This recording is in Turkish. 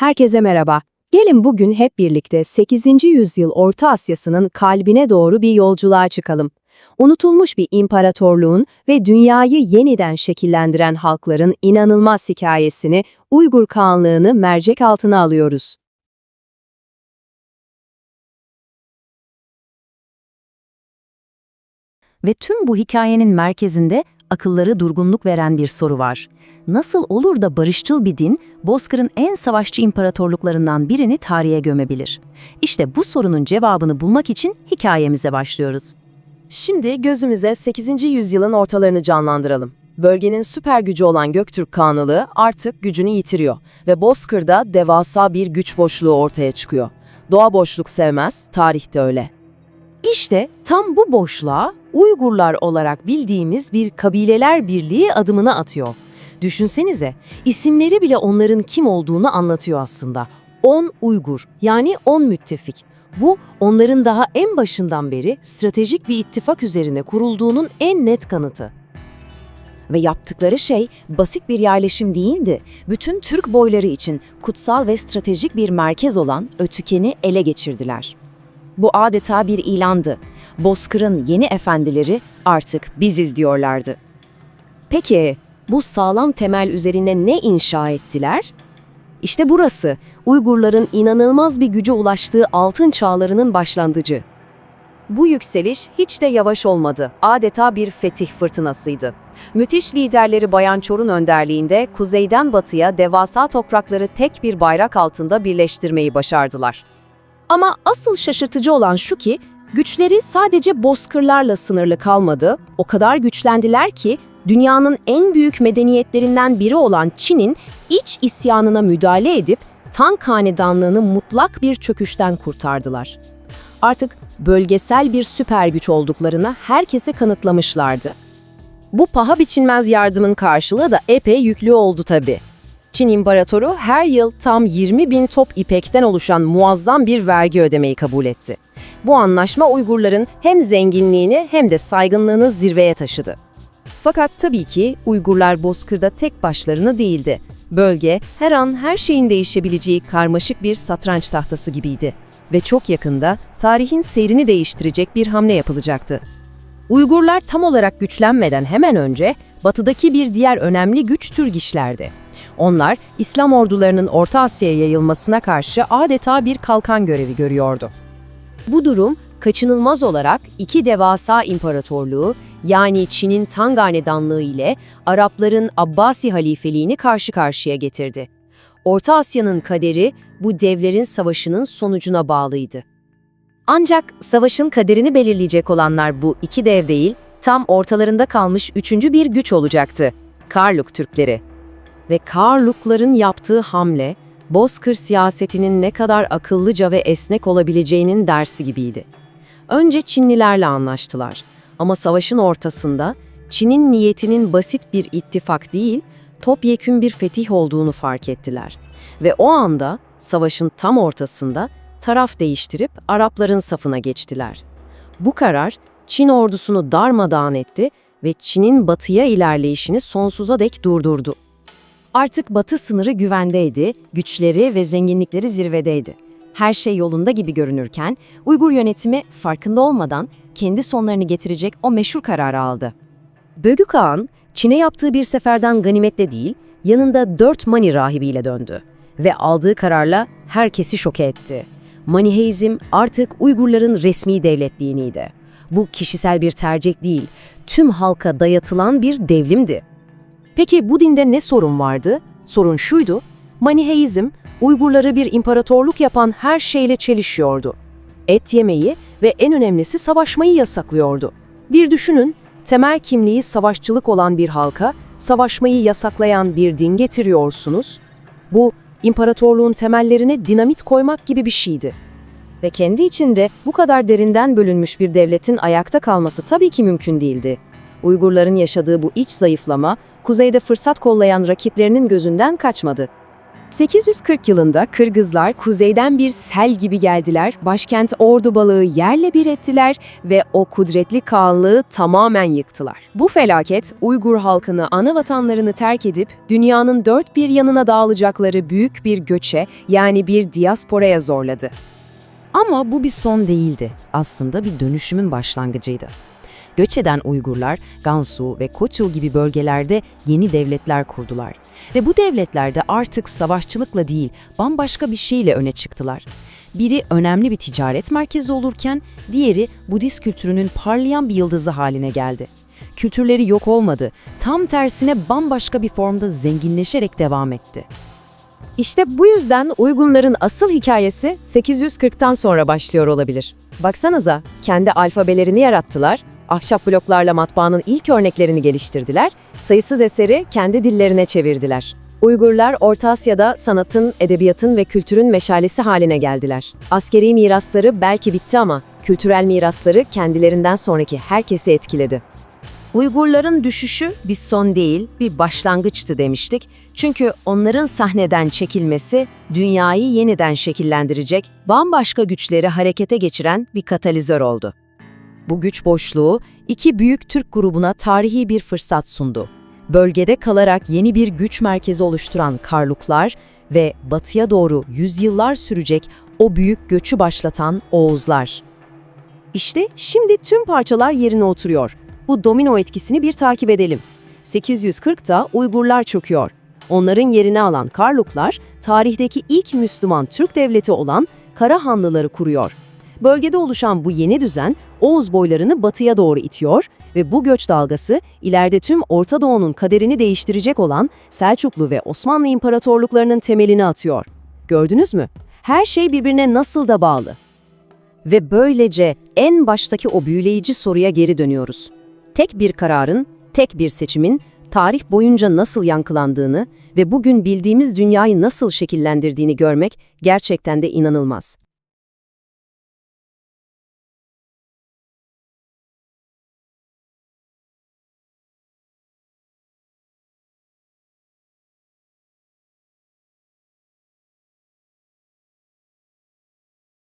Herkese merhaba. Gelin bugün hep birlikte 8. yüzyıl Orta Asya'sının kalbine doğru bir yolculuğa çıkalım. Unutulmuş bir imparatorluğun ve dünyayı yeniden şekillendiren halkların inanılmaz hikayesini, Uygur Kağanlığını mercek altına alıyoruz. Ve tüm bu hikayenin merkezinde akılları durgunluk veren bir soru var. Nasıl olur da barışçıl bir din, Bozkır'ın en savaşçı imparatorluklarından birini tarihe gömebilir? İşte bu sorunun cevabını bulmak için hikayemize başlıyoruz. Şimdi gözümüze 8. yüzyılın ortalarını canlandıralım. Bölgenin süper gücü olan Göktürk Kağanlığı artık gücünü yitiriyor ve Bozkır'da devasa bir güç boşluğu ortaya çıkıyor. Doğa boşluk sevmez, tarih de öyle. İşte tam bu boşluğa Uygurlar olarak bildiğimiz bir kabileler birliği adımını atıyor. Düşünsenize, isimleri bile onların kim olduğunu anlatıyor aslında. 10 Uygur, yani 10 müttefik. Bu, onların daha en başından beri stratejik bir ittifak üzerine kurulduğunun en net kanıtı. Ve yaptıkları şey basit bir yerleşim değildi. Bütün Türk boyları için kutsal ve stratejik bir merkez olan Ötüken'i ele geçirdiler. Bu adeta bir ilandı. Bozkır'ın yeni efendileri artık biziz diyorlardı. Peki bu sağlam temel üzerine ne inşa ettiler? İşte burası Uygurların inanılmaz bir güce ulaştığı altın çağlarının başlangıcı. Bu yükseliş hiç de yavaş olmadı. Adeta bir fetih fırtınasıydı. Müthiş liderleri Bayan Çor'un önderliğinde kuzeyden batıya devasa toprakları tek bir bayrak altında birleştirmeyi başardılar. Ama asıl şaşırtıcı olan şu ki, güçleri sadece bozkırlarla sınırlı kalmadı, o kadar güçlendiler ki dünyanın en büyük medeniyetlerinden biri olan Çin'in iç isyanına müdahale edip Tang Hanedanlığını mutlak bir çöküşten kurtardılar. Artık bölgesel bir süper güç olduklarını herkese kanıtlamışlardı. Bu paha biçilmez yardımın karşılığı da epey yüklü oldu tabii. Çin İmparatoru her yıl tam 20 bin top ipekten oluşan muazzam bir vergi ödemeyi kabul etti. Bu anlaşma Uygurların hem zenginliğini hem de saygınlığını zirveye taşıdı. Fakat tabii ki Uygurlar Bozkır'da tek başlarına değildi. Bölge her an her şeyin değişebileceği karmaşık bir satranç tahtası gibiydi. Ve çok yakında tarihin seyrini değiştirecek bir hamle yapılacaktı. Uygurlar tam olarak güçlenmeden hemen önce batıdaki bir diğer önemli güç Türgişlerdi. Onlar İslam ordularının Orta Asya'ya yayılmasına karşı adeta bir kalkan görevi görüyordu. Bu durum kaçınılmaz olarak iki devasa imparatorluğu yani Çin'in Tang Hanedanlığı ile Arapların Abbasi halifeliğini karşı karşıya getirdi. Orta Asya'nın kaderi bu devlerin savaşının sonucuna bağlıydı. Ancak savaşın kaderini belirleyecek olanlar bu iki dev değil, tam ortalarında kalmış üçüncü bir güç olacaktı. Karluk Türkleri. Ve Karlukların yaptığı hamle, Bozkır siyasetinin ne kadar akıllıca ve esnek olabileceğinin dersi gibiydi. Önce Çinlilerle anlaştılar ama savaşın ortasında Çin'in niyetinin basit bir ittifak değil, topyekün bir fetih olduğunu fark ettiler. Ve o anda savaşın tam ortasında taraf değiştirip Arapların safına geçtiler. Bu karar Çin ordusunu darmadağın etti ve Çin'in batıya ilerleyişini sonsuza dek durdurdu. Artık batı sınırı güvendeydi, güçleri ve zenginlikleri zirvedeydi. Her şey yolunda gibi görünürken Uygur yönetimi farkında olmadan kendi sonlarını getirecek o meşhur kararı aldı. Bögü Kağan, Çin'e yaptığı bir seferden ganimetle değil, yanında dört Mani rahibiyle döndü ve aldığı kararla herkesi şoke etti. Maniheizm artık Uygurların resmi devlet diniydi. Bu kişisel bir tercih değil, tüm halka dayatılan bir devlimdi. Peki bu dinde ne sorun vardı? Sorun şuydu, Maniheizm, Uygurları bir imparatorluk yapan her şeyle çelişiyordu. Et yemeyi ve en önemlisi savaşmayı yasaklıyordu. Bir düşünün, temel kimliği savaşçılık olan bir halka, savaşmayı yasaklayan bir din getiriyorsunuz. Bu, imparatorluğun temellerine dinamit koymak gibi bir şeydi. Ve kendi içinde bu kadar derinden bölünmüş bir devletin ayakta kalması tabii ki mümkün değildi. Uygurların yaşadığı bu iç zayıflama, kuzeyde fırsat kollayan rakiplerinin gözünden kaçmadı. 840 yılında Kırgızlar kuzeyden bir sel gibi geldiler, başkent Ordu balığı yerle bir ettiler ve o kudretli Kağanlığı tamamen yıktılar. Bu felaket Uygur halkını ana vatanlarını terk edip dünyanın dört bir yanına dağılacakları büyük bir göçe yani bir diasporaya zorladı. Ama bu bir son değildi. Aslında bir dönüşümün başlangıcıydı. Göç eden Uygurlar, Gansu ve Koçu gibi bölgelerde yeni devletler kurdular. Ve bu devletlerde artık savaşçılıkla değil, bambaşka bir şeyle öne çıktılar. Biri önemli bir ticaret merkezi olurken, diğeri Budist kültürünün parlayan bir yıldızı haline geldi. Kültürleri yok olmadı, tam tersine bambaşka bir formda zenginleşerek devam etti. İşte bu yüzden Uygunların asıl hikayesi 840'tan sonra başlıyor olabilir. Baksanıza, kendi alfabelerini yarattılar, ahşap bloklarla matbaanın ilk örneklerini geliştirdiler, sayısız eseri kendi dillerine çevirdiler. Uygurlar Orta Asya'da sanatın, edebiyatın ve kültürün meşalesi haline geldiler. Askeri mirasları belki bitti ama kültürel mirasları kendilerinden sonraki herkesi etkiledi. Uygurların düşüşü bir son değil, bir başlangıçtı demiştik. Çünkü onların sahneden çekilmesi dünyayı yeniden şekillendirecek, bambaşka güçleri harekete geçiren bir katalizör oldu. Bu güç boşluğu iki büyük Türk grubuna tarihi bir fırsat sundu. Bölgede kalarak yeni bir güç merkezi oluşturan Karluklar ve batıya doğru yüzyıllar sürecek o büyük göçü başlatan Oğuzlar. İşte şimdi tüm parçalar yerine oturuyor. Bu domino etkisini bir takip edelim. 840'ta Uygurlar çöküyor. Onların yerini alan Karluklar, tarihteki ilk Müslüman Türk devleti olan Karahanlıları kuruyor. Bölgede oluşan bu yeni düzen Oğuz boylarını batıya doğru itiyor ve bu göç dalgası ileride tüm Orta Doğu'nun kaderini değiştirecek olan Selçuklu ve Osmanlı imparatorluklarının temelini atıyor. Gördünüz mü? Her şey birbirine nasıl da bağlı. Ve böylece en baştaki o büyüleyici soruya geri dönüyoruz. Tek bir kararın, tek bir seçimin tarih boyunca nasıl yankılandığını ve bugün bildiğimiz dünyayı nasıl şekillendirdiğini görmek gerçekten de inanılmaz.